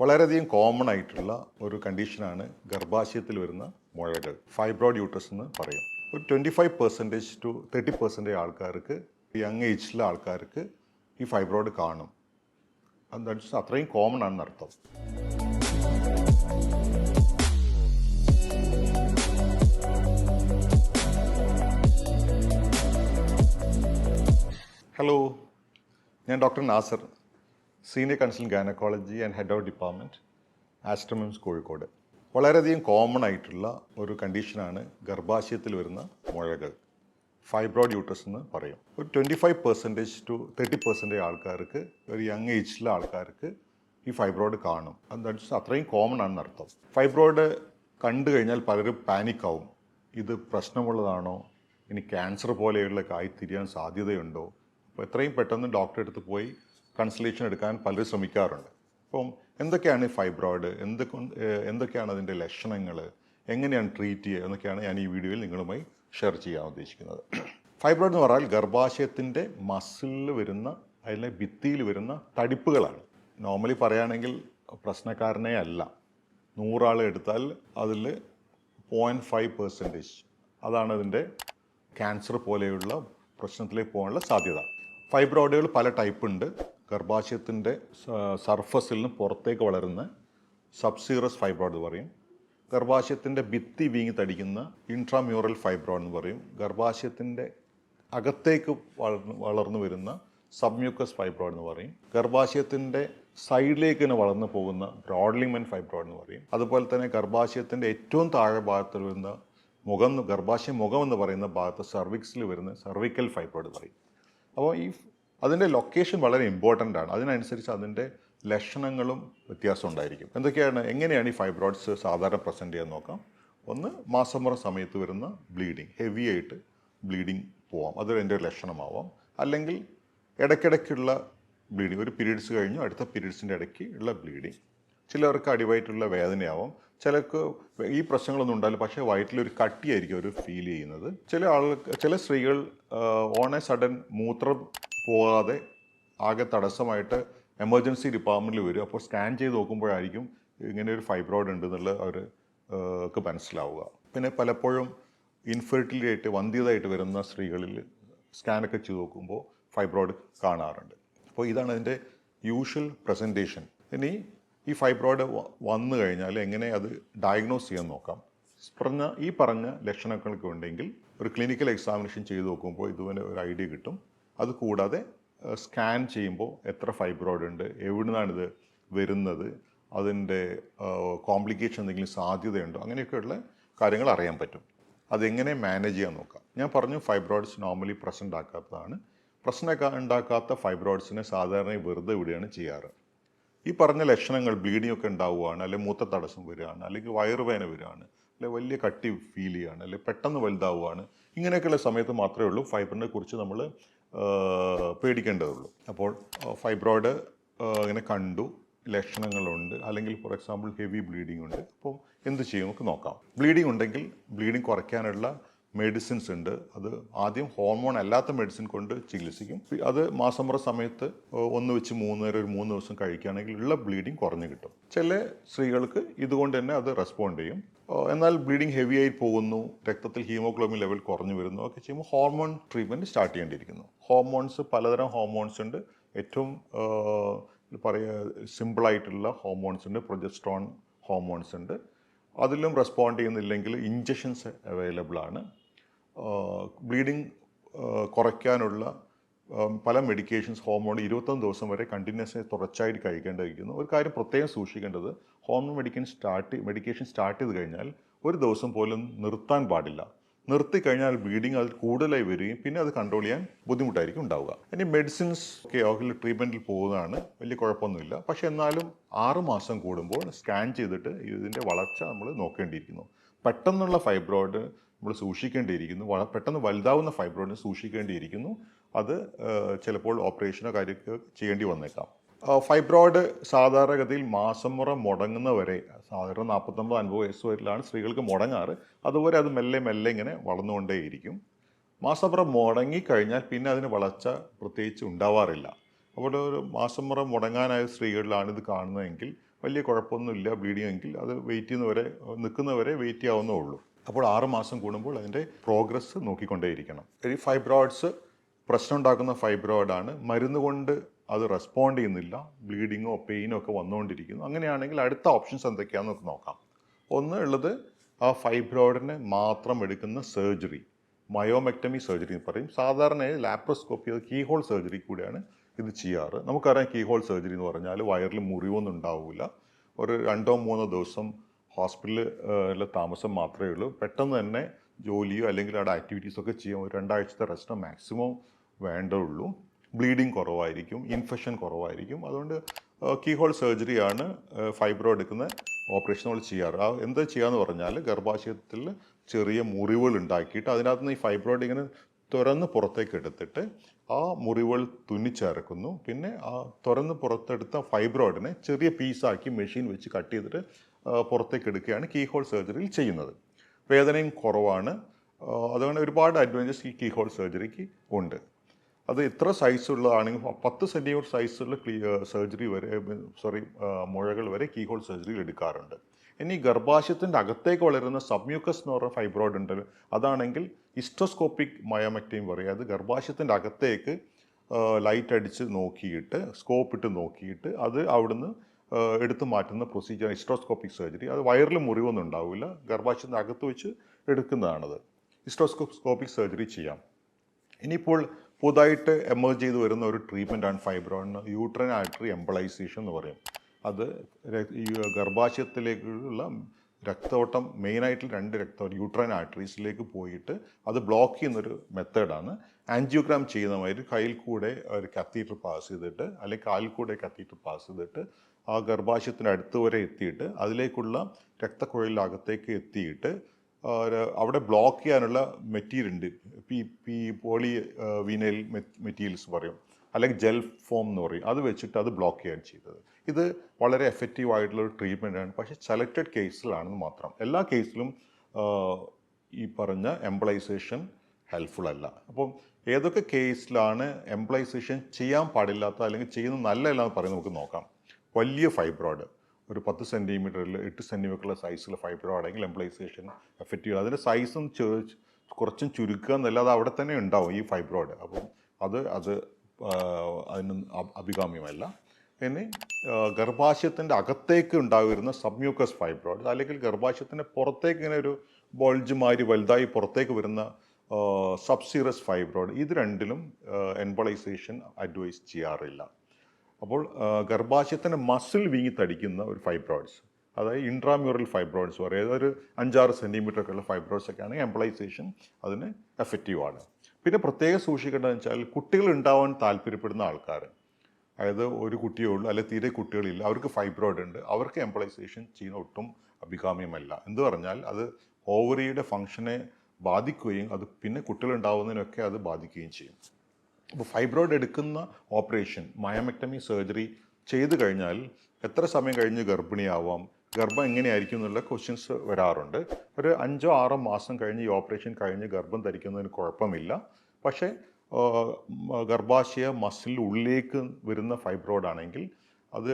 വളരെയധികം കോമൺ ആയിട്ടുള്ള ഒരു കണ്ടീഷനാണ് ഗർഭാശയത്തിൽ വരുന്ന മുഴകൾ ഫൈബ്രോഡ് യൂട്രസ് എന്ന് പറയും. ഒരു twenty five percentage to thirty percentage ആൾക്കാർക്ക് യങ് ഏജിലെ ആൾക്കാർക്ക് ഈ ഫൈബ്രോയിഡ് കാണും. അതനുസരിച്ച് അത്രയും കോമൺ ആണെന്ന് അർത്ഥം. ഹലോ ഞാൻ doctor Nasar. Senior consultant gynaecology and head of department Aster MIMS Kozhikode വളരെയധികം കോമൺ ആയിട്ടുള്ള ഒരു കണ്ടീഷനാണ് ഗർഭാശയത്തിൽ വരുന്ന മുഴകൾ. ഫൈബ്രോയിഡ് യൂട്രസ് എന്ന് പറയും. ഒരു twenty five percentage to thirty percentage ആൾക്കാർക്ക് ഒരു യങ് ഏജിലെ ആൾക്കാർക്ക് ഈ ഫൈബ്രോയിഡ് കാണും. അത് അത്രയും കോമൺ ആണെന്ന് അർത്ഥം. ഫൈബ്രോയിഡ് കണ്ടു കഴിഞ്ഞാൽ പലരും പാനിക് ആവും. ഇത് പ്രശ്നമുള്ളതാണോ? ഇനി ക്യാൻസർ പോലെയുള്ള ആയി തിരിയാൻ സാധ്യതയുണ്ടോ? അപ്പോൾ എത്രയും പെട്ടെന്ന് ഡോക്ടറെ അടുത്ത് പോയി കൺസൾട്ടേഷൻ എടുക്കാൻ പലരും ശ്രമിക്കാറുണ്ട്. അപ്പം എന്തൊക്കെയാണ് ഫൈബ്രോയിഡ് എന്തൊക്കെ എന്തൊക്കെയാണ് അതിന്റെ ലക്ഷണങ്ങൾ? എങ്ങനെയാണ് ട്രീറ്റ് ചെയ്യുക? എന്നൊക്കെയാണ് ഞാൻ ഈ വീഡിയോയിൽ നിങ്ങളുമായി ഷെയർ ചെയ്യാൻ ഉദ്ദേശിക്കുന്നത്. ഫൈബ്രോയിഡ് എന്ന് പറഞ്ഞാൽ ഗർഭാശയത്തിന്റെ മസിലിൽ വരുന്ന അതിലെ ഭിത്തിയിൽ വരുന്ന തടിപ്പുകളാണ്. നോർമലി പറയുകയാണെങ്കിൽ പ്രശ്നക്കാരനേ അല്ല. നൂറാൾ എടുത്താൽ അതിൽ പോയിന്റ് ഫൈവ് പെർസെന്റേജ് അതാണ് അതിന്റെ ക്യാൻസർ പോലെയുള്ള പ്രശ്നത്തിലേക്ക് പോകാനുള്ള സാധ്യത. ഫൈബ്രോയിഡുകൾ പല ടൈപ്പ് ഉണ്ട്. ഗർഭാശയത്തിന്റെ സർഫസിൽ നിന്ന് പുറത്തേക്ക് വളരുന്ന സബ്സീറസ് ഫൈബ്രോയിഡ് എന്ന് പറയും. ഗർഭാശയത്തിന്റെ ഭിത്തി വീങ്ങി തടിക്കുന്ന ഇൻട്രാമ്യൂറൽ ഫൈബ്രോയിഡ് എന്ന് പറയും. ഗർഭാശയത്തിന്റെ അകത്തേക്ക് വളർന്ന് വളർന്നു വരുന്ന സബ്മ്യൂക്കസ് ഫൈബ്രോയിഡ് എന്ന് പറയും. ഗർഭാശയത്തിന്റെ സൈഡിലേക്ക് തന്നെ വളർന്നു പോകുന്ന ബ്രോഡ്ലിമെൻ ഫൈബ്രോയിഡ് എന്ന് പറയും. അതുപോലെ തന്നെ ഗർഭാശയത്തിന്റെ ഏറ്റവും താഴെ ഭാഗത്ത് വരുന്ന മുഖം ഗർഭാശയ മുഖം എന്ന് പറയുന്ന ഭാഗത്ത് സർവിക്സിൽ വരുന്ന സർവിക്കൽ ഫൈബ്രോയിഡ് പറയും. അപ്പോൾ ഈ അതിന്റെ ലൊക്കേഷൻ വളരെ ഇമ്പോർട്ടന്റ് ആണ്. അതിനനുസരിച്ച് അതിന്റെ ലക്ഷണങ്ങളും വ്യത്യാസം ഉണ്ടായിരിക്കും. എന്തൊക്കെയാണ്? എങ്ങനെയാണ് ഈ ഫൈബ്രോയിഡ്സ് സാധാരണ പ്രസന്റ് ചെയ്യാൻ നോക്കാം? ഒന്ന് മാസമുറ സമയത്ത് വരുന്ന ബ്ലീഡിങ് ഹെവി ആയിട്ട് ബ്ലീഡിങ് പോവാം. അത് എന്റെ ഒരു ലക്ഷണമാവാം. അല്ലെങ്കിൽ ഇടയ്ക്കിടയ്ക്കുള്ള ബ്ലീഡിങ് ഒരു പീരീഡ്സ് കഴിഞ്ഞു അടുത്ത പീരീഡ്സിന്റെ ഇടയ്ക്ക് ഉള്ള ബ്ലീഡിങ് ചിലർക്ക് അടിവായിട്ടുള്ള വേദനയാവും. ചിലർക്ക് ഈ പ്രശ്നങ്ങളൊന്നും ഉണ്ടാവില്ല. പക്ഷേ വയറ്റിലൊരു കട്ടിയായിരിക്കും അവർ ഫീൽ ചെയ്യുന്നത്. ചില ആളുകൾ ചില സ്ത്രീകൾ ഓൺ എ സഡൻ മൂത്രം പോകാതെ ആകെ തടസ്സമായിട്ട് എമർജൻസി ഡിപ്പാർട്ട്മെന്റിൽ വരും. അപ്പോൾ സ്കാൻ ചെയ്ത് നോക്കുമ്പോഴായിരിക്കും ഇങ്ങനെ ഒരു ഫൈബ്രോയിഡ് ഉണ്ട് എന്നുള്ളത് അവർക്ക് മനസ്സിലാവുക. പിന്നെ പലപ്പോഴും ഇൻഫെർട്ടിലിറ്റി ആയിട്ട് വന്ധ്യതായിട്ട് വരുന്ന സ്ത്രീകളിൽ സ്കാനൊക്കെ ചെയ്ത് നോക്കുമ്പോൾ ഫൈബ്രോയിഡ് കാണാറുണ്ട്. അപ്പോൾ ഇതാണ് അതിന്റെ യൂഷ്വൽ പ്രസന്റേഷൻ ഇനി ഈ ഫൈബ്രോയിഡ് വന്നു കഴിഞ്ഞാൽ എങ്ങനെ അത് ഡയഗ്നോസ് ചെയ്യാൻ നോക്കാം. പറഞ്ഞ ഈ പറഞ്ഞ ലക്ഷണങ്ങളൊക്കെ ഉണ്ടെങ്കിൽ ഒരു ക്ലിനിക്കൽ എക്സാമിനേഷൻ ചെയ്ത് നോക്കുമ്പോൾ ഇതുവരെ ഒരു ഐഡിയ കിട്ടും. അത് കൂടാതെ സ്കാൻ ചെയ്യുമ്പോൾ എത്ര ഫൈബ്രോയിഡ് ഉണ്ട് എവിടുന്നാണിത് വരുന്നത് അതിന്റെ കോംപ്ലിക്കേഷൻ എന്തെങ്കിലും സാധ്യതയുണ്ടോ അങ്ങനെയൊക്കെയുള്ള കാര്യങ്ങൾ അറിയാൻ പറ്റും. അതെങ്ങനെ മാനേജ് ചെയ്യാൻ നോക്കാം. ഞാൻ പറഞ്ഞു ഫൈബ്രോയിഡ്സ് നോർമലി പ്രസന്റ് ആക്കാത്തതാണ്. പ്രശ്നം ഉണ്ടാക്കാത്ത ഫൈബ്രോയിഡ്സിനെ സാധാരണ വെറുതെ വിടുകയാണ് ചെയ്യാറ്. ഈ പറഞ്ഞ ലക്ഷണങ്ങൾ ബ്ലീഡിംഗ് ഒക്കെ ഉണ്ടാവുകയാണ് അല്ലെങ്കിൽ മൂത്ത തടസ്സം വരികയാണ് അല്ലെങ്കിൽ വയറുവേന വരികയാണ് അല്ലെങ്കിൽ വലിയ കട്ടി ഫീൽ ചെയ്യുകയാണ് അല്ലെങ്കിൽ പെട്ടെന്ന് വലുതാവുകയാണ് ഇങ്ങനെയൊക്കെയുള്ള സമയത്ത് മാത്രമേ ഉള്ളൂ ഫൈബറിനെ കുറിച്ച് നമ്മൾ പേടിക്കേണ്ടതുള്ളൂ. അപ്പോൾ ഫൈബ്രോയിഡ് ഇങ്ങനെ കണ്ടു ലക്ഷണങ്ങളുണ്ട് അല്ലെങ്കിൽ ഫോർ എക്സാമ്പിൾ ഹെവി ബ്ലീഡിംഗ് ഉണ്ട് അപ്പോൾ എന്ത് ചെയ്യും? നമുക്ക് നോക്കാം. ബ്ലീഡിംഗ് ഉണ്ടെങ്കിൽ ബ്ലീഡിംഗ് കുറയ്ക്കാനുള്ള മെഡിസിൻസ് ഉണ്ട്. അത് ആദ്യം ഹോർമോൺ അല്ലാത്ത മെഡിസിൻ കൊണ്ട് ചികിത്സിക്കും. അത് മാസം മുറ സമയത്ത് ഒന്ന് വെച്ച് മൂന്ന് നേരം ഒരു മൂന്ന് ദിവസം കഴിക്കുകയാണെങ്കിൽ ഉള്ള ബ്ലീഡിങ് കുറഞ്ഞു കിട്ടും. ചില സ്ത്രീകൾക്ക് ഇതുകൊണ്ട് തന്നെ അത് റെസ്പോണ്ട് ചെയ്യും. എന്നാൽ ബ്ലീഡിങ് ഹെവി ആയി പോകുന്നു രക്തത്തിൽ ഹീമോഗ്ലോബിൻ ലെവൽ കുറഞ്ഞു വരുന്നു ഒക്കെ ചെയ്യുമ്പോൾ ഹോർമോൺ ട്രീറ്റ്മെന്റ് സ്റ്റാർട്ട് ചെയ്യേണ്ടിയിരിക്കുന്നു. ഹോർമോൺസ് പലതരം ഹോർമോൺസ് ഉണ്ട്. ഏറ്റവും പറയുക സിമ്പിളായിട്ടുള്ള ഹോർമോൺസ് ഉണ്ട്. പ്രൊജസ്ട്രോൺ ഹോർമോൺസ് ഉണ്ട്. അതിലും റെസ്പോണ്ട് ചെയ്യുന്നില്ലെങ്കിൽ ഇഞ്ചക്ഷൻസ് അവൈലബിൾ ആണ്. ബ്ലീഡിങ് കുറയ്ക്കാനുള്ള പല മെഡിക്കേഷൻസ് ഹോർമോൺ ഇരുപത്തൊന്ന് ദിവസം വരെ കണ്ടിന്യൂസ് ആയി തുടർച്ചയായിട്ട് കഴിക്കേണ്ടിയിരിക്കുന്നു. ഒരു കാര്യം പ്രത്യേകം സൂക്ഷിക്കേണ്ടത് hormone medicine start medication start ചെയ്ത് കഴിഞ്ഞാൽ ഒരു ദിവസം പോലും നിർത്താൻ പാടില്ല. നിർത്തി കഴിഞ്ഞാൽ ബ്ലീഡിങ് അത് കൂടുതലായി വരികയും പിന്നെ അത് കൺട്രോൾ ചെയ്യാൻ ബുദ്ധിമുട്ടായിരിക്കും ഉണ്ടാവുക. ഇനി മെഡിസിൻസ് ഒക്കെ ഓഹിൽ ട്രീറ്റ്മെന്റിൽ പോകുന്നതാണ് വലിയ കുഴപ്പമൊന്നുമില്ല. പക്ഷേ എന്നാലും ആറുമാസം കൂടുമ്പോൾ സ്കാൻ ചെയ്തിട്ട് ഇതിന്റെ വളർച്ച നമ്മൾ നോക്കേണ്ടിയിരിക്കുന്നു. പെട്ടെന്നുള്ള ഫൈബ്രോയിഡ് നമ്മൾ സൂക്ഷിക്കേണ്ടിയിരിക്കുന്നു. പെട്ടെന്ന് വലുതാവുന്ന ഫൈബ്രോയിഡിനെ സൂക്ഷിക്കേണ്ടിയിരിക്കുന്നു. അത് ചിലപ്പോൾ ഓപ്പറേഷനോ കാര്യമൊക്കെ ചെയ്യേണ്ടി വന്നേക്കാം. ഫൈബ്രോയിഡ് സാധാരണഗതിയിൽ മാസം മുറ മുടങ്ങുന്നവരെ സാധാരണ നാൽപ്പത്തൊമ്പത് അൻപത് വയസ്സ് വരെയാണ് സ്ത്രീകൾക്ക് മുടങ്ങാറ്. അതുപോലെ അത് മെല്ലെ മെല്ലെ ഇങ്ങനെ വളർന്നുകൊണ്ടേയിരിക്കും. മാസമുറ മുടങ്ങിക്കഴിഞ്ഞാൽ പിന്നെ അതിന് വളർച്ച പ്രത്യേകിച്ച് ഉണ്ടാവാറില്ല. അപ്പോൾ ഒരു മാസമുറ മുടങ്ങാനായ സ്ത്രീകളിലാണ് ഇത് കാണുന്നതെങ്കിൽ വലിയ കുഴപ്പമൊന്നുമില്ല ബ്ലീഡിംഗ് എങ്കിൽ അത് വെയിറ്റ് ചെയ്യുന്നവരെ നിൽക്കുന്നവരെ വെയിറ്റ് ചെയ്യാവുന്നേ ഉള്ളൂ. അപ്പോൾ ആറ് മാസം കൂടുമ്പോൾ അതിന്റെ പ്രോഗ്രസ് നോക്കിക്കൊണ്ടേയിരിക്കണം. ഈ ഫൈബ്രോയിഡ്സ് പ്രശ്നം ഉണ്ടാക്കുന്ന ഫൈബ്രോയിഡാണ് മരുന്ന് കൊണ്ട് അത് റെസ്പോണ്ട് ചെയ്യുന്നില്ല. ബ്ലീഡിങ്ങോ പെയിനോ ഒക്കെ വന്നുകൊണ്ടിരിക്കുന്നു. അങ്ങനെയാണെങ്കിൽ അടുത്ത ഓപ്ഷൻസ് എന്തൊക്കെയാണെന്ന് നോക്കാം. ഒന്ന് ഉള്ളത് ആ ഫൈബ്രോയിഡിനെ മാത്രം എടുക്കുന്ന സർജറി മയോമെക്ടമി സർജറി എന്ന് പറയും. സാധാരണ ലാപ്രോസ്കോപ്പി അത് കീഹോൾ സർജറി കൂടിയാണ് ഇത് ചെയ്യാറ്. നമുക്കറിയാം കീഹോൾ സർജറി എന്ന് പറഞ്ഞാൽ വയറിൽ മുറിവൊന്നും ഉണ്ടാവില്ല ഒരു രണ്ടോ മൂന്നോ ദിവസം ഹോസ്പിറ്റലിൽ താമസം മാത്രമേ ഉള്ളൂ. പെട്ടെന്ന് തന്നെ ജോലിയോ അല്ലെങ്കിൽ അവിടെ ആക്ടിവിറ്റീസ് ഒക്കെ ചെയ്യാൻ ഒരു രണ്ടാഴ്ചത്തെ റെസ്റ്റ് മാക്സിമം വേണ്ടുള്ളൂ. ബ്ലീഡിങ് കുറവായിരിക്കും ഇൻഫെക്ഷൻ കുറവായിരിക്കും. അതുകൊണ്ട് കീഹോൾ സർജറിയാണ് ഫൈബ്രോ എടുക്കുന്ന ഓപ്പറേഷൻ നമ്മൾ ചെയ്യാറ്. ആ എന്താ ചെയ്യാന്ന് പറഞ്ഞാൽ ഗർഭാശയത്തിൽ ചെറിയ മുറിവുകൾ ഉണ്ടാക്കിയിട്ട് അതിനകത്ത് നിന്ന് ഈ ഫൈബ്രോയിഡ് ഇങ്ങനെ തുറന്ന് പുറത്തേക്ക് എടുത്തിട്ട് ആ മുറിവുകൾ തുന്നിച്ചേർക്കുന്നു പിന്നെ ആ തുറന്ന് പുറത്തെടുത്ത ഫൈബ്രോയിഡിനെ ചെറിയ പീസാക്കി മെഷീൻ വെച്ച് കട്ട് ചെയ്തിട്ട് പുറത്തേക്ക് എടുക്കുകയാണ് കീ ഹോൾ സർജറിയിൽ ചെയ്യുന്നത്. വേദനയും കുറവാണ്. അതുകൊണ്ട് ഒരുപാട് അഡ്വാന്റേജ് ഈ കീ ഹോൾ സർജറിക്ക് ഉണ്ട്. അത് എത്ര സൈസ് ഉള്ളതാണെങ്കിൽ പത്ത് സെന്റിമീറ്റർ സൈസുള്ള ക്ലീ സർജറി വരെ സോറി മുഴകൾ വരെ കീ ഹോൾ സർജറിയിൽ എടുക്കാറുണ്ട്. ഇനി ഗർഭാശയത്തിന്റെ അകത്തേക്ക് വളരുന്ന സബ്മ്യൂക്കസ് എന്ന് പറയുന്ന ഫൈബ്രോയിഡ് ഉണ്ട് അതാണെങ്കിൽ ഇസ്റ്റോസ്കോപ്പിക് മയോമെക്ടൈം പറയും. അത് ഗർഭാശയത്തിന്റെ അകത്തേക്ക് ലൈറ്റ് അടിച്ച് നോക്കിയിട്ട് സ്കോപ്പ് ഇട്ട് നോക്കിയിട്ട് അത് അവിടുന്ന് എടുത്തു മാറ്റുന്ന പ്രൊസീജിയർ ഇസ്ട്രോസ്കോപ്പിക് സർജറി അത് വയറിൽ മുറിവൊന്നും ഉണ്ടാവില്ല. ഗർഭാശയത്തിന്റെ അകത്ത് വെച്ച് എടുക്കുന്നതാണത്. ഇസ്ട്രോസ്കോപ്പിക് സർജറി ചെയ്യാം. ഇനിയിപ്പോൾ പുതുതായിട്ട് എമേർജ് ചെയ്ത് വരുന്ന ഒരു ട്രീറ്റ്മെന്റാണ് ഫൈബ്രോയിഡിന് യൂട്രൻ ആർട്ടറി എംബളൈസേഷൻ എന്ന് പറയും. അത് ഗർഭാശയത്തിലേക്കുള്ള രക്തോട്ടം മെയിനായിട്ട് രണ്ട് രക്തോട്ടം യൂട്രൈൻ ആർട്ടറീസിലേക്ക് പോയിട്ട് അത് ബ്ലോക്ക് ചെയ്യുന്നൊരു മെത്തേഡാണ് ആൻജിയോഗ്രാം ചെയ്യുന്ന മാതിരി കയ്യിൽ കൂടെ ഒരു കത്തീറ്റർ പാസ് ചെയ്തിട്ട് അല്ലെങ്കിൽ കാലിൽ കൂടെ കത്തീറ്റർ പാസ് ചെയ്തിട്ട് ആ ഗർഭാശയത്തിന് അടുത്ത് വരെ എത്തിയിട്ട് അതിലേക്കുള്ള രക്തക്കുഴലിനകത്തേക്ക് എത്തിയിട്ട് അവിടെ ബ്ലോക്ക് ചെയ്യാനുള്ള മെറ്റീരിയൽ ഉണ്ട്. P P poly vinyl materials പറയും. അല്ലെങ്കിൽ ജെൽ ഫോം എന്ന് പറയും. അത് വെച്ചിട്ട് അത് ബ്ലോക്ക് ചെയ്യാൻ ചെയ്തത്. ഇത് വളരെ എഫക്റ്റീവ് ആയിട്ടുള്ള ഒരു ട്രീറ്റ്മെന്റ് ആണ്. പക്ഷേ സെലക്റ്റഡ് കേസിലാണെന്ന് മാത്രം. എല്ലാ കേസിലും ഈ പറഞ്ഞ എംപ്ലൈസേഷൻ ഹെൽപ്ഫുൾ അല്ല. അപ്പം ഏതൊക്കെ കേസിലാണ് എംപ്ലൈസേഷൻ ചെയ്യാൻ പാടില്ലാത്ത അല്ലെങ്കിൽ ചെയ്യുന്നത് നല്ലതല്ല എന്ന് പറയുന്നത് നമുക്ക് നോക്കാം. വലിയ ഫൈബ്രോയിഡ് ഒരു പത്ത് സെന്റിമീറ്ററിൽ എട്ട് സെന്റിമീറ്ററുള്ള സൈസിലുള്ള ഫൈബ്രോയിഡ് ആണെങ്കിൽ എംപ്ലൈസേഷൻ ചെയ്യുക അതിന്റെ സൈസും കുറച്ചും ചുരുക്കുക എന്നല്ലാതെ അവിടെ തന്നെ ഉണ്ടാവും ഈ ഫൈബ്രോയിഡ് അപ്പം അത് അത് അതിന് അഭികാമ്യമല്ല. ഇനി ഗർഭാശയത്തിന്റെ അകത്തേക്ക് ഉണ്ടാകുന്ന സബ്മ്യൂക്കസ് ഫൈബ്രോയിഡ് അല്ലെങ്കിൽ ഗർഭാശയത്തിന്റെ പുറത്തേക്ക് ഇങ്ങനെ ഒരു ബോൾജ് മാതിരി വലുതായി പുറത്തേക്ക് വരുന്ന സബ്സീറസ് ഫൈബ്രോയിഡ് ഇത് രണ്ടിലും എൻബളൈസേഷൻ അഡ്വൈസ് ചെയ്യാറില്ല. അപ്പോൾ ഗർഭാശയത്തിന്റെ മസിൽ വീങ്ങി തടിക്കുന്ന ഒരു ഫൈബ്രോയിഡ്സ് അതായത് ഇൻട്രാമ്യൂറൽ ഫൈബ്രോയിഡ്സ് പറയും ഒരു അഞ്ചാറ് സെന്റിമീറ്റർ ഒക്കെ ഉള്ള ഫൈബ്രോയിഡ്സ് ഒക്കെ ആണെങ്കിൽ എംപ്ലൈസേഷൻ അതിന് എഫക്റ്റീവ് ആണ്. പിന്നെ പ്രത്യേകം സൂക്ഷിക്കേണ്ടതെന്ന് വെച്ചാൽ കുട്ടികൾ ഉണ്ടാവാൻ താല്പര്യപ്പെടുന്ന ആൾക്കാർ അതായത് ഒരു കുട്ടിയേ ഉള്ളൂ അല്ലെങ്കിൽ തീരെ കുട്ടികളില്ല അവർക്ക് ഫൈബ്രോയിഡ് ഉണ്ട് അവർക്ക് എംപ്ലൈസേഷൻ ചെയ്യുന്ന ഒട്ടും അഭികാമ്യമല്ല. എന്ന് പറഞ്ഞാൽ അത് ഓവറിയുടെ ഫങ്ഷനെ ബാധിക്കുകയും അത് പിന്നെ കുട്ടികൾ ഉണ്ടാവുന്നതിനൊക്കെ അത് ബാധിക്കുകയും ചെയ്യും. അപ്പോൾ ഫൈബ്രോയിഡ് എടുക്കുന്ന ഓപ്പറേഷൻ മയോമെക്ടമി സർജറി ചെയ്തു കഴിഞ്ഞാൽ എത്ര സമയം കഴിഞ്ഞ് ഗർഭിണിയാവാം ഗർഭം എങ്ങനെയായിരിക്കും എന്നുള്ള ക്വസ്റ്റ്യൻസ് വരാറുണ്ട്. ഒരു അഞ്ചോ ആറോ മാസം കഴിഞ്ഞ് ഈ ഓപ്പറേഷൻ കഴിഞ്ഞ് ഗർഭം ധരിക്കുന്നതിന് കുഴപ്പമില്ല. പക്ഷേ ഗർഭാശയ മസിൽ ഉള്ളിലേക്ക് വരുന്ന ഫൈബ്രോയിഡ് ആണെങ്കിൽ അത്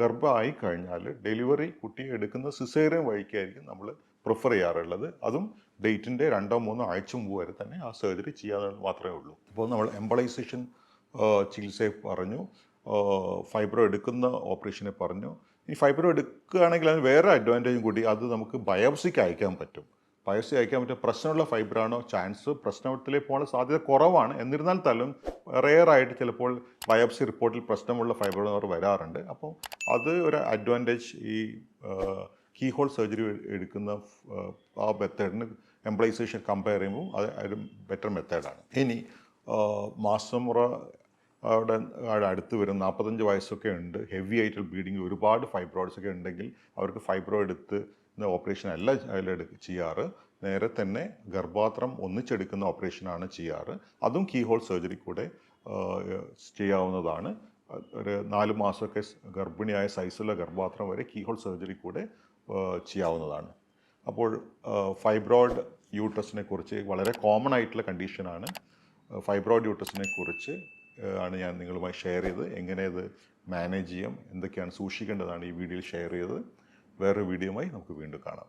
ഗർഭമായി കഴിഞ്ഞാൽ ഡെലിവറി കുട്ടിയെ എടുക്കുന്ന സിസേറിയൻ വഴിക്കായിരിക്കും നമ്മൾ പ്രിഫർ ചെയ്യാറുള്ളത്. അതും ഡേറ്റിന്റെ രണ്ടോ മൂന്നോ ആഴ്ച മുമ്പ് വരെ തന്നെ ആ സർജറി ചെയ്യാൻ മാത്രമേ ഉള്ളൂ. ഇപ്പോൾ നമ്മൾ എംബളൈസേഷൻ ചികിത്സയെ പറഞ്ഞു ഫൈബ്രോ എടുക്കുന്ന ഓപ്പറേഷനെ പറഞ്ഞു. ഈ ഫൈബ്രോ എടുക്കുകയാണെങ്കിൽ അതിന് വേറെ അഡ്വാന്റേജും കൂടി അത് നമുക്ക് ബയോപ്സിക്ക് അയക്കാൻ പറ്റും. ബയോപ്സി അയക്കാൻ പറ്റും പ്രശ്നമുള്ള ഫൈബ്രാണോ ചാൻസ് പ്രശ്നത്തിലേക്ക് പോകാനുള്ള സാധ്യത കുറവാണ്. എന്നിരുന്നാൽ തലും റെയർ ആയിട്ട് ചിലപ്പോൾ ബയോപ്സി റിപ്പോർട്ടിൽ പ്രശ്നമുള്ള ഫൈബ്രോഡ് വരാറുണ്ട്. അപ്പോൾ അത് ഒരു അഡ്വാന്റേജ് ഈ കീ ഹോൾ സർജറി എടുക്കുന്ന ആ, മെത്തേഡിന് എംപ്ലൈസേഷൻ കമ്പയർ ചെയ്യുമ്പോൾ അത് ഒരു ബെറ്റർ മെത്തേഡാണ് ഇനി മാസമുറ അവിടെ അടുത്ത് വരും നാൽപ്പത്തഞ്ച് വയസ്സൊക്കെ ഉണ്ട് ഹെവി ആയിട്ടുള്ള ബ്ലീഡിങ് ഒരുപാട് ഫൈബ്രോയിഡ്സ് ഒക്കെ ഉണ്ടെങ്കിൽ അവർക്ക് ഫൈബ്രോ എടുത്ത് ഓപ്പറേഷൻ അല്ല അതിലെടുക്ക ചെയ്യാറ്. നേരെ തന്നെ ഗർഭാത്രം ഒന്നിച്ചെടുക്കുന്ന ഓപ്പറേഷനാണ് ചെയ്യാറ്. അതും കീ ഹോൾ സർജറി കൂടെ ചെയ്യാവുന്നതാണ്. ഒരു നാല് മാസമൊക്കെ ഗർഭിണിയായ സൈസുള്ള ഗർഭാത്രം വരെ കീ ഹോൾ സർജറി കൂടെ ചെയ്യാവുന്നതാണ്. അപ്പോൾ ഫൈബ്രോയിഡ് യൂട്രസിനെ കുറിച്ച് വളരെ കോമൺ ആയിട്ടുള്ള കണ്ടീഷനാണ് ഫൈബ്രോയിഡ് യൂട്രസിനെ കുറിച്ച് ആണ് ഞാൻ നിങ്ങളുമായി ഷെയർ ചെയ്ത് എങ്ങനെ ഇത് മാനേജ് ചെയ്യാം എന്തൊക്കെയാണ് സൂക്ഷിക്കേണ്ടതാണ് ഈ വീഡിയോയിൽ ഷെയർ ചെയ്തത്. വേറൊരു വീഡിയോയുമായി നമുക്ക് വീണ്ടും കാണാം.